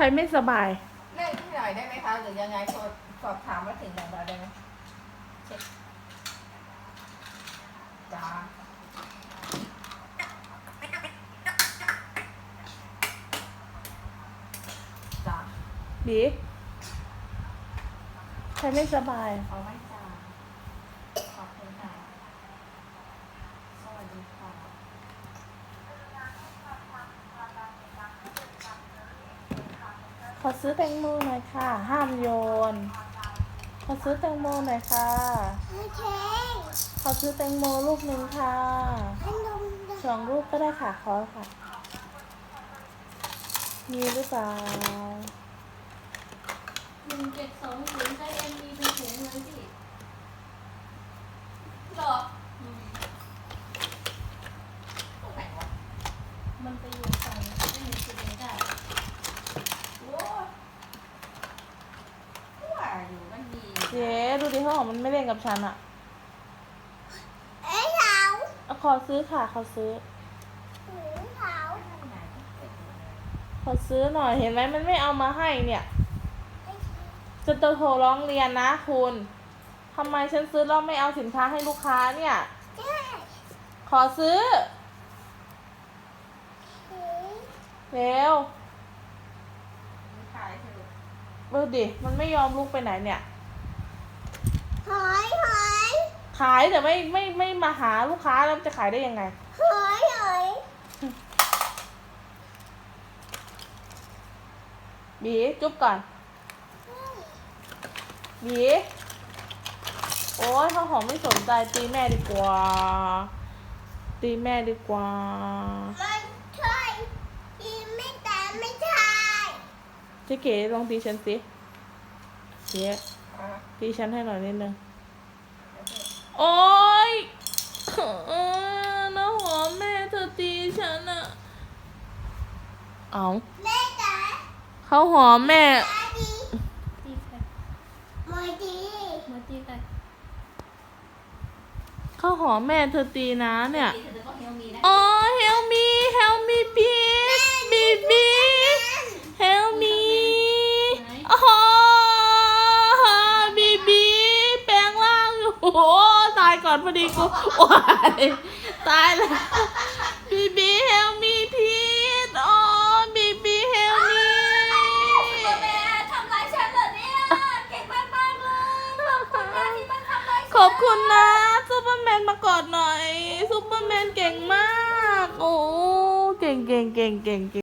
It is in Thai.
ใครไม่สบาย เล่นที่หน่อยได้ไหมคะหรือยังไงสอบสอบถามว่าถึงอย่างไรได้ไหมเช็คจ้าจ้าบีใครไม่สบาย เอาไว้จ้าขอบคุณค่ะสวัสดีค่ะ ขอซื้อแตงโมหน่อยค่ะ ห้ามโยน ขอซื้อแตงโมหน่อยค่ะ โอเคขอซื้อแตงโมลูกหนึ่งค่ะให้นมสองลูกก็ได้ค่ะขอค่ะ มีหรือเปล่าหนึ่งเจ็ดสองศูนย์ได้เอ็มดีเป็นถุงเลยสิหรออืมมันไปอยู่ฝั่งไม่เห็นสิเลยได้ โอ้ว่าอยู่มันมี เจ๊ดูดิเขาบอกมันไม่เล่นกับฉันอะเอ้ยเท้าเอาขอซื้อค่ะขอซื้อ หือเท้าข้างไหนที่เกิดอยู่เลยขอซื้อหน่อยเห็นไหมมันไม่เอามาให้เนี่ยไอ้จะโทรร้องเรียนนะคุณทำไมฉันซื้อแล้วไม่เอาสินค้าให้ลูกค้าเนี่ยเจ้าขอซื้อหือเร็วมีขายเถอะดูดิ มันไม่ยอมลุกไปไหนเนี่ย หอยหอยขายแต่ไม่ไม่ไม่มาหาลูกค้าแล้วจะขายได้ยังไง หอยหอยบีจุ๊บก่อน บีโอ้ยข้าวหอมไม่สนใจตีแม่ดีกว่า ตีแม่ดีกว่ามันใช่อีไม่แต่ไม่ใช่เจ๊เก๋ลองตีฉันสิเจ๊อะตีฉันให้หน่อยนิดนึงเดี๋ยวเถอะ โอ๊ยเออน้าหอมแม่เธอตีฉันอะเอาแม่จ๋าเขาหอมแม่ตาดีตีไปมวยดีมาตีไปเขาหอมแม่เธอตีนะเนี่ย ตีเธอจะต้องเฮลมีนะ อ๋อ help me help me please baby help me อ๋อบีบีแปลงร่างอยู่โอ้โหตายก่อนพอดีกูโอ้ยตายแล้วบีบี help me please อ๋อบีบี help me แม่ทำร้ายฉันเหรอเนี่ยเก่งมากมากๆเลยขอบคุณนะที่มาทำร้ายฉันขอบคุณนะซูเปอร์แมนมากอดหน่อยซูเปอร์แมนเก่งมาก โอ้ เก่งเก่งเก่งเก่ง